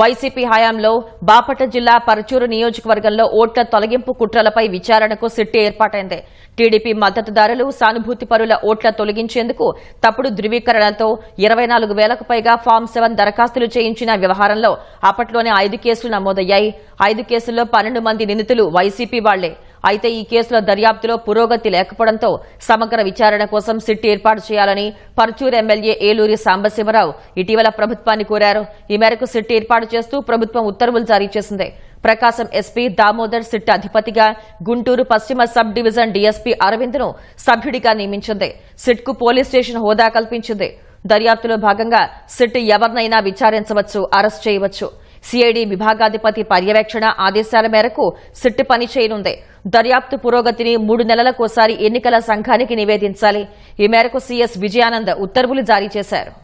YCP హయాంలో బాపట జిల్లా పరచూరు నియోజకవర్గంలో ఓట్ల తొలగింపు కుట్రలపై విచారణకు సిట్టి ఏర్పాటైంది. టీడీపీ మద్దతుదారులు సానుభూతి పరుల ఓట్ల తొలగించేందుకు తప్పుడు ధృవీకరణలతో ఇరవై నాలుగు వేలకు పైగా ఫామ్ సెవెన్ దరఖాస్తులు చేయించిన వ్యవహారంలో అప్పట్లోనే ఐదు కేసులు నమోదయ్యాయి. ఐదు కేసుల్లో పన్నెండు మంది నిందితులు వైసీపీ వాళ్ళే. అయితే ఈ కేసుల దర్యాప్తులో పురోగతి లేకపోవడంతో సమగ్ర విచారణ కోసం సిట్ ఏర్పాటు చేయాలని పర్చూరు ఎమ్మెల్యే ఏలూరి సాంబశివరావు ఇటీవల ప్రభుత్వాన్ని కోరారు. ఈ మేరకు సిట్ ఏర్పాటు చేస్తూ ప్రభుత్వం ఉత్తర్వులు జారీ చేసింది. ప్రకాశం ఎస్పీ దామోదర్ సిట్ అధిపతిగా గుంటూరు పశ్చిమ సబ్ డివిజన్ డీఎస్పీ అరవింద్ను సభ్యుడిగా నియమించింది. సిట్కు పోలీస్ స్టేషన్ హోదా కల్పించింది. దర్యాప్తులో భాగంగా సిట్ ఎవరినైనా విచారించవచ్చు అరెస్ట్ చేయవచ్చు. సిఐడి విభాగాధిపతి పర్యవేక్షణ ఆదేశాల మేరకు సిట్ పని చేయనుంది. దర్యాప్తు పురోగతిని మూడు నెలలకోసారి ఎన్నికల సంఘానికి నివేదించాలి. ఈ మేరకు సీఎస్ విజయానంద్ ఉత్తర్వులు జారీ చేశారు.